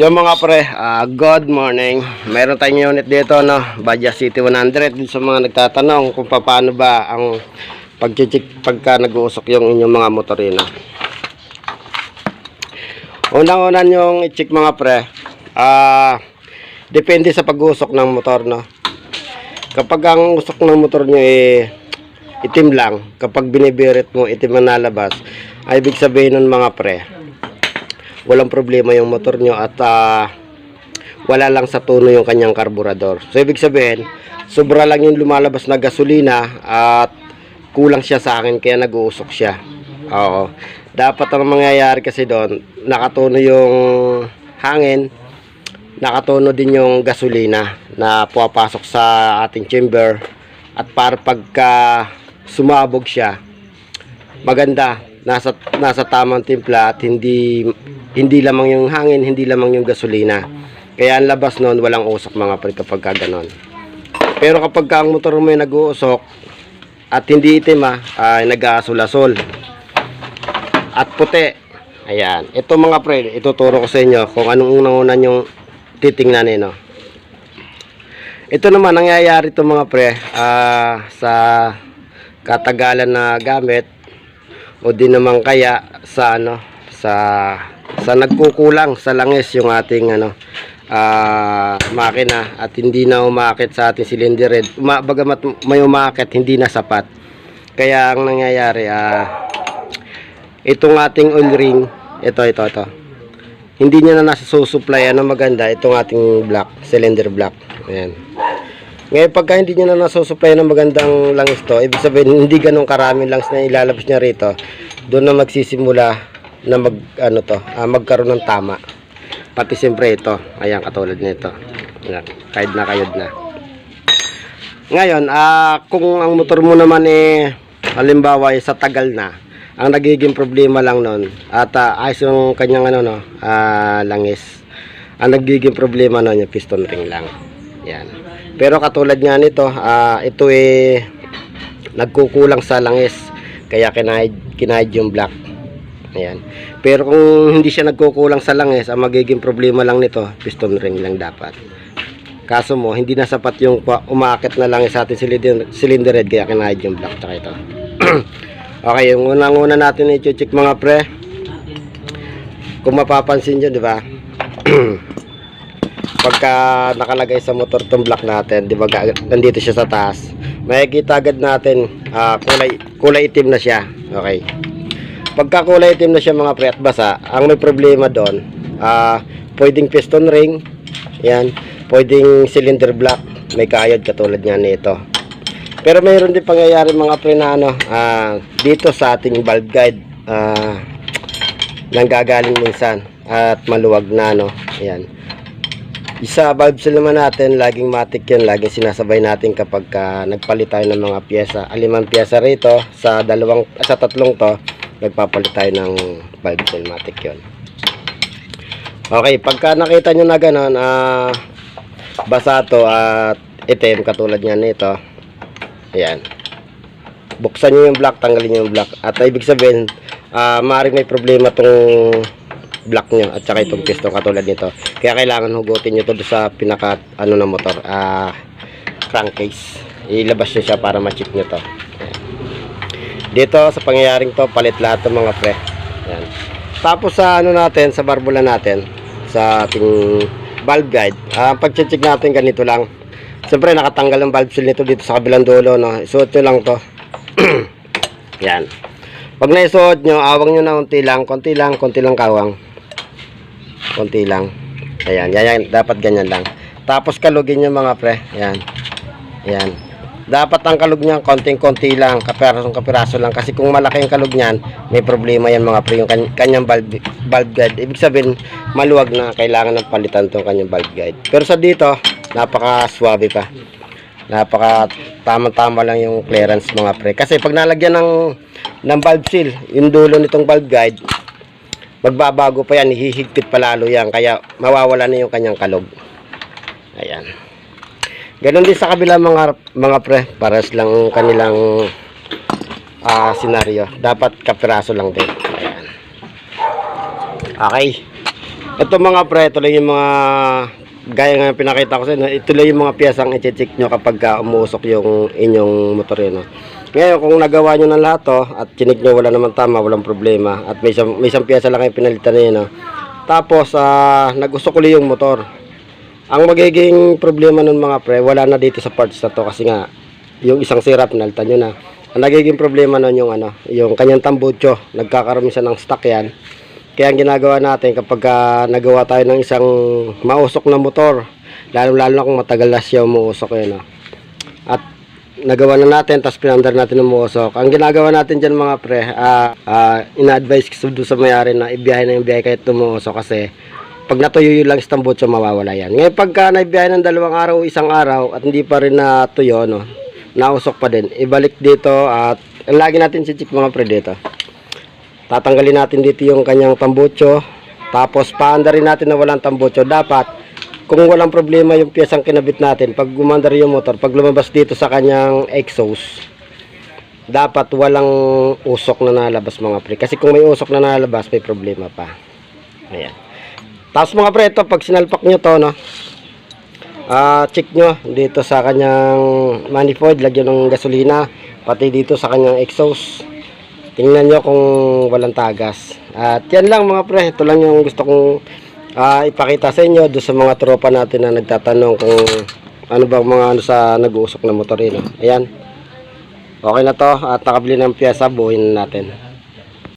Yung mga pre, ah, good morning. Meron tayong unit dito, no? Badja City 100. Dun sa mga nagtatanong kung paano ba ang pag-check pagka nag-uusok yung inyong mga motorina. Unang-unan yung i-check mga pre, ah, depende sa pag-usok ng motor, no? Kapag ang usok ng motor nyo eh, itim lang, kapag binibirit mo, itim ang nalabas, ay ibig sabihin nun mga pre, walang problema yung motor nyo at ah, wala lang sa tono yung kanyang karburador. So ibig sabihin, sobra lang yung lumalabas na gasolina at kulang siya sa akin kaya nag-uusok siya. Oo. Dapat ang mangyayari kasi doon, nakatono yung hangin, nakatono din yung gasolina na pumapasok sa ating chamber at para pagka sumabog siya, maganda nasa nasa tamang timpla at hindi hindi lamang yung hangin, hindi lamang yung gasolina. Kaya ang labas noon walang usok mga pre kapag ka ganon. Pero kapag ka ang motor mo ay nag-uusok at hindi itim ah, ay nag-aasul-asol at puti. Ayan. Ito mga pre, ituturo ko sa inyo kung anong unang-unan yung titingnan no. Ito naman nangyayari to mga pre ah, sa katagalan na gamit o di naman kaya sa ano sa sa nagkukulang sa langis yung ating ano ah, makina at hindi na umakit sa ating cylinder head. Uma, bagamat may umakit hindi na sapat. Kaya ang nangyayari ah itong ating oil ring, ito ito ito. Hindi niya na nasa susupply ano maganda itong ating black, cylinder black. Ayan. Ngayon pagka hindi niya na nasusupply ng magandang langis to, ibig sabihin hindi ganun karaming langis na ilalabas niya rito. Doon na magsisimula na mag ano to, ah, magkaroon ng tama. Pati siyempre ito, ayan katulad nito. Ayan, kahit na kayod na. Ngayon, ah kung ang motor mo naman eh halimbawa eh, sa tagal na, ang nagiging problema lang noon at ah, ayos yung kanyang ano no, ah, langis. Ang nagiging problema noon yung piston ring lang. Yan. Pero katulad nga nito, ah, ito eh nagkukulang sa langis kaya kinahid, kinahid yung black. Ayan. Pero kung hindi siya nagkukulang sa langis, ang magiging problema lang nito, piston ring lang dapat. Kaso mo, hindi na sapat yung umaakit na langis sa ating cylinder, cylinder head kaya kinahid yung black tsaka ito. okay, yung unang-una natin i-check mga pre. Kung mapapansin nyo, di ba? pagka nakalagay sa motor tong block natin, di ba, nandito siya sa taas. Makikita agad natin ah, kulay kulay itim na siya. Okay. Pagka kulay itim na siya mga pre at basa, ang may problema doon, ah, pwedeng piston ring, yan, pwedeng cylinder block, may kayod katulad nga nito. Pero mayroon din pangyayari mga pre na ano, ah, dito sa ating valve guide, ah, nanggagaling minsan at maluwag na no. Ayan. Isa valve seal naman natin, laging matik yan, laging sinasabay natin kapag ka nagpalit tayo ng mga pyesa. Alimang pyesa rito, sa dalawang, sa tatlong to, nagpapalit tayo ng valve seal matic yon. Okay, pagka nakita nyo na gano'n, ah, basa to at itim katulad yan nito. Ayan. Buksan nyo yung block, tanggalin nyo yung block. At ibig sabihin, ah maaaring may problema tong block nyo at saka itong piston katulad nito. Kaya kailangan hugutin nyo to sa pinaka ano ng motor, ah crankcase. Ilabas nyo siya para ma-check nyo to. Dito sa pangyayaring to, palit lahat ng mga pre. Ayan. Tapos sa ano natin, sa barbula natin, sa ating valve guide, ah pag-check natin ganito lang. Siyempre nakatanggal ang valve seal nito dito sa kabilang dulo, no. Isuot nyo lang to. Yan. Pag naisuot nyo, awang nyo na konti lang, konti lang, konti lang kawang. Konti lang. Ayan, yan, yan, dapat ganyan lang. Tapos kalugin nyo mga pre. Ayan. Ayan. Dapat ang kalug niyan konting-konti lang, kapirasong kapiraso lang kasi kung malaki ang kalug niyan, may problema yan mga pre yung kan- kanyang valve, valve guide. Ibig sabihin, maluwag na kailangan ng palitan tong kanyang valve guide. Pero sa dito, napaka-swabe pa. Napaka tama-tama lang yung clearance mga pre. Kasi pag nalagyan ng ng valve seal, yung dulo nitong valve guide, magbabago pa yan, hihigpit pa lalo yan. Kaya mawawala na yung kanyang kalog. Ayan. Ganon din sa kabila mga mga pre, pares lang ang kanilang ah senaryo. Dapat kapiraso lang din. Ayan. Okay. Ito mga pre, lang yung mga gaya nga pinakita ko sa inyo, lang yung mga piyasang i-check nyo kapag ka umuusok yung inyong motor yun. Ngayon, kung nagawa nyo ng lahat to, at chinik nyo wala naman tama, walang problema, at may isang, may isang piyasa lang kayo pinalitan na yun. no? Tapos, ah, nag-usok uli yung motor. Ang magiging problema nun mga pre, wala na dito sa parts na to kasi nga, yung isang sira, pinalitan nyo na. Ang nagiging problema nun yung ano, yung kanyang tambucho, nagkakaroon siya ng stock yan. Kaya ang ginagawa natin kapag ah, nagawa tayo ng isang mausok na motor, lalo lalo na kung matagal na siya umuusok yun. ah. At nagawa na natin, tapos pinandar natin ng umuusok. Ang ginagawa natin dyan mga pre, ah, ah, ina-advise sa mayari na ibiyahe na yung biyahe kahit tumuusok kasi pag natuyo yun lang sa tambutso, mawawala yan. Ngayon pagka naibiyahe ng dalawang araw o isang araw at hindi pa rin natuyo, no, nausok pa din, ibalik dito at lagi natin si check mga pre dito. Tatanggalin natin dito yung kanyang tambucho tapos paandarin natin na walang tambucho dapat kung walang problema yung piyesang kinabit natin pag gumandar yung motor pag lumabas dito sa kanyang exhaust dapat walang usok na nalabas mga pre. Kasi kung may usok na nalabas may problema pa. Ayan tapos mga pre ito pag sinalpak nyo to no ah check nyo dito sa kanyang manifold lagyan ng gasolina pati dito sa kanyang exhaust Tingnan nyo kung walang tagas. At yan lang mga pre. Ito lang yung gusto kong ah, ipakita sa inyo doon sa mga tropa natin na nagtatanong kung ano bang mga ano sa nag-uusok na motorino. Ayan. Okay na to. At nakabili ng piyesa. Buuin na natin.